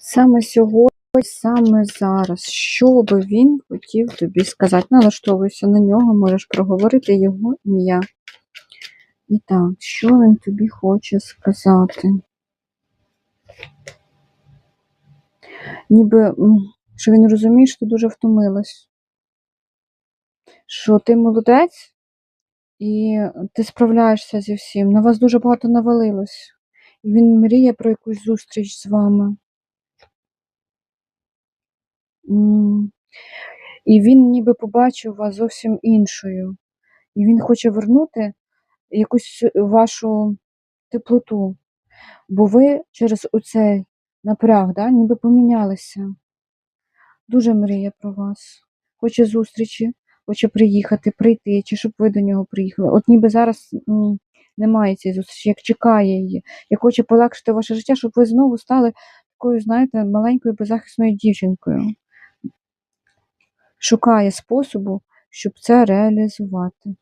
Саме сьогодні, саме зараз, що би він хотів тобі сказати? Налаштовуйся на нього, можеш проговорити його ім'я. І так, що він тобі хоче сказати? Ніби, що він розуміє, що ти дуже втомилась. Що ти молодець, і ти справляєшся зі всім. На вас дуже багато навалилось. І він мріє про якусь зустріч з вами. І він ніби побачив вас зовсім іншою. І він хоче вернути якусь вашу теплоту. Бо ви через оцей напряг, да, ніби помінялися. Дуже мріє про вас. Хоче зустрічі, хоче приїхати, прийти, чи щоб ви до нього приїхали. От ніби зараз м, немає цієї зустрічі, як чекає її, як хоче полегшити ваше життя, щоб ви знову стали такою, знаєте, маленькою беззахисною дівчинкою. Шукає способу, щоб це реалізувати.